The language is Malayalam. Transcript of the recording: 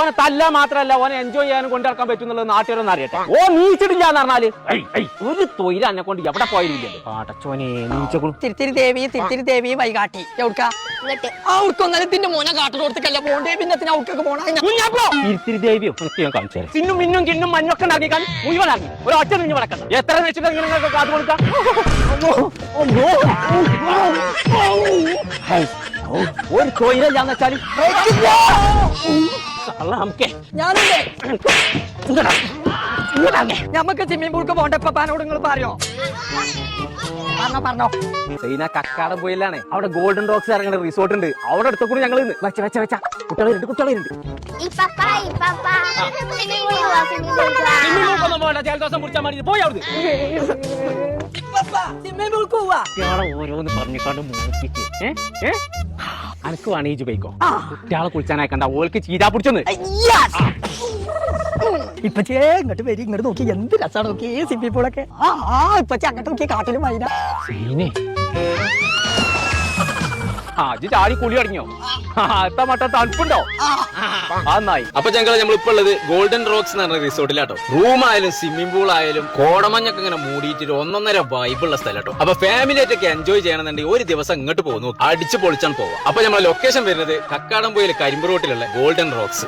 ഓനെ തല്ല മാത്രല്ല ഓനെ എൻജോയ് ചെയ്യാനും കൊണ്ടിറക്കാൻ പറ്റുന്നുള്ളത് നാട്ടുകാരൊന്നും അറിയട്ടെ. ഓ നീച്ചിട്ടില്ല എന്ന് പറഞ്ഞാൽ ഒരു തൊഴിൽ എന്നെ കൊണ്ട് എവിടെ പോയില്ലല്ലോ പാട്ടച്ചോനെ നീച്ചകളും തിരുത്തിരി ദേവി തിരുത്തിരി ദേവി വൈകാട്ടി. എവിടുക്ക? മോനെ കാട്ടിലോടത്തേക്കല്ല പോണ്ടേ? പിന്നെ എത്തിന് അവർക്കൊക്കെ പോണ? തിരുത്തിരി ദേവിയോ കാണിച്ചു ചിന്നും മിന്നും കിന്നും മഞ്ഞൊക്കെ ഇറങ്ങിക്കാൻ മുഴുവൻ ഇറങ്ങി ഒരു ഒറ്റ നിന്ന് കിടക്കണം എത്ര വെച്ചിട്ട് നിങ്ങൾക്ക് കാത്തു കൊടുക്കാം ഒരു തൊഴിലില്ലാന്ന് വെച്ചാൽ അല്ല നമുക്ക് ഞാനില്ലേ. ഞമ്മക്ക് സ്വിമ്മിംഗ് പൂൾക്ക് പോണ്ട പപ്പാനോട് നിങ്ങൾ പറയോ? പറഞ്ഞോ പറഞ്ഞോ. ചൈന കക്കാടം പോയില്ലാണ്. അവിടെ ഗോൾഡൻ റോക്സ് ഇറങ്ങുന്ന റിസോർട്ട് ഉണ്ട്. അവിടെ അടുത്ത കൂടി ഞങ്ങൾ വെച്ച വെച്ച വെച്ച. കുട്ടികളുണ്ട് കുട്ടികളുണ്ട് ജലദോഷം കുടിച്ചാൽ മതി പോയി ഓരോന്ന് പറഞ്ഞിക്കാണ്ട് മൂപ്പിക്ക് ഏ? ഏ? അനക്ക് വേണേജ് പോയിക്കോ. കുട്ടികളെ കുളിച്ചാനായിക്കണ്ട ഓൾക്ക് ചീതാ പിടിച്ചെന്ന്. ഇപ്പച്ചേ ഇങ്ങോട്ട് വരി ഇങ്ങോട്ട് നോക്കി. എന്ത് രസാണ് നോക്കി സ്വിമ്മിംഗ് പൂളൊക്കെ. ആ ആ ഇപ്പച്ചി അങ്ങോട്ട് നോക്കി കാട്ടിലും വൈന സീനെ. ആ ഇജ്ജ് ചാടി കുളി തുടങ്ങിയോ എത്ര മട്ട തണുപ്പുണ്ടോ? നന്നായി. അപ്പൊ ഞങ്ങൾ നമ്മളിപ്പോ ഉള്ളത് ഗോൾഡൻ റോക്സ് എന്ന് പറഞ്ഞ റിസോർട്ടിലാട്ടോ. റൂം ആയാലും സ്വിമ്മിംഗ് പൂൾ ആയാലും കോടമഞ്ഞൊക്കെ ഇങ്ങനെ മൂടിയിട്ട് ഒരു ഒന്നൊന്നര വൈബുള്ള സ്ഥലട്ടോ അപ്പൊ ഫാമിലി ആയിട്ടൊക്കെ എൻജോയ് ചെയ്യണമെന്നുണ്ടെങ്കിൽ ഒരു ദിവസം ഇങ്ങോട്ട് പോകുന്നു. അടിച്ചു പൊളിച്ചാണ് പോവാം അപ്പൊ നമ്മളെ ലൊക്കേഷൻ വരുന്നത് കക്കാടംപോയിലെ കരിമ്പ് റോട്ടിലുള്ള ഗോൾഡൻ റോക്സ്